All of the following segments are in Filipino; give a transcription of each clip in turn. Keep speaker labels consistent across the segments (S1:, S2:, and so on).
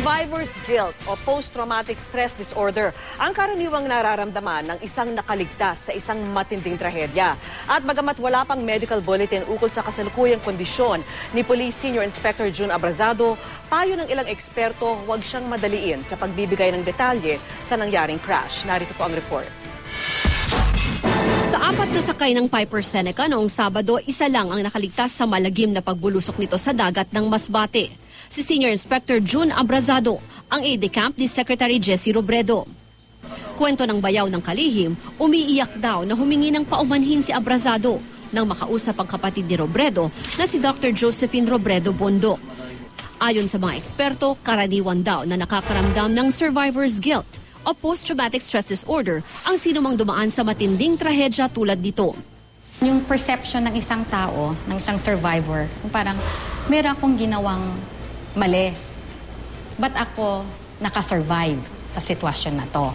S1: Survivor's guilt o post-traumatic stress disorder ang karaniwang nararamdaman ng isang nakaligtas sa isang matinding trahedya. At bagamat wala pang medical bulletin ukol sa kasalukuyang kondisyon ni Police Senior Inspector June Abrazado, payo ng ilang eksperto huwag siyang madaliin sa pagbibigay ng detalye sa nangyaring crash. Narito po ang report.
S2: Sa apat na sakay ng Piper Seneca noong Sabado, isa lang ang nakaligtas sa malagim na pagbulusok nito sa dagat ng Masbate. Si Senior Inspector June Abrazado, ang aide-camp ni Secretary Jesse Robredo. Kwento ng bayaw ng kalihim, umiiyak daw na humingi ng paumanhin si Abrazado nang makausap ang kapatid ni Robredo na si Dr. Josephine Robredo Bondo. Ayon sa mga eksperto, karaniwan daw na nakakaramdam ng survivor's guilt o post-traumatic stress disorder ang sinumang dumaan sa matinding trahedya tulad nito.
S3: Yung perception ng isang tao, ng isang survivor, parang meron akong ginawang mali. Ba't ako nakasurvive sa sitwasyon na to?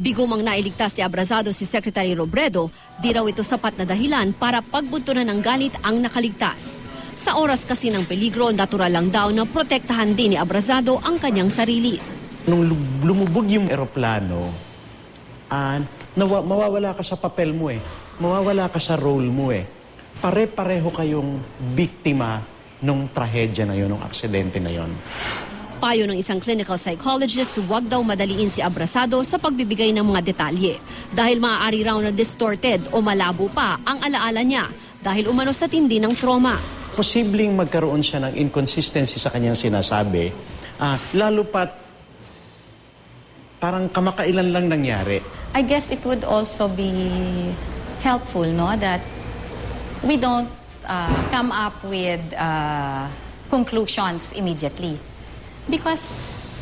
S2: Bigumang nailigtas ni Abrazado si Secretary Robredo, di raw ito sapat na dahilan para pagbuntunan ng galit ang nakaligtas. Sa oras kasi ng peligro, natural lang daw na protektahan din ni Abrazado ang kanyang sarili.
S4: Nung lu- lumubog yung eroplano, ah, nawa- mawawala ka sa papel mo eh. Mawawala ka sa role mo eh. Pare-pareho kayong biktima nung trahedya na yun, nung aksidente na yun.
S2: Payo ng isang clinical psychologist, huwag daw madaliin si Abrazado sa pagbibigay ng mga detalye dahil maaari raw na distorted o malabo pa ang alaala niya dahil umano sa tindi ng trauma.
S4: Posibleng magkaroon siya ng inconsistency sa kanyang sinasabi, ah, lalo pat parang kamakailan lang nangyari.
S3: I guess it would also be helpful, no, that we don't uh, come up with uh, conclusions immediately. Because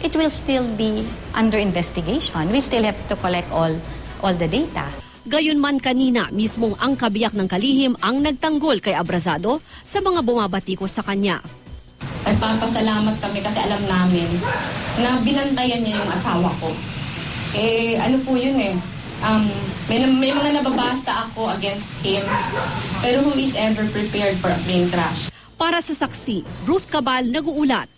S3: it will still be under investigation. We still have to collect all, all the data.
S2: Gayunman kanina, mismong ang kabiyak ng kalihim ang nagtanggol kay Abrazado sa mga bumabatikos sa kanya.
S5: Nagpapasalamat kami kasi alam namin na binantayan niya yung asawa ko. Eh, ano po yun eh. Um, may, may mga nababasa ako against him. Pero who is ever prepared for a plane crash?
S2: Para sa saksi, Ruth Cabal nag-uulat.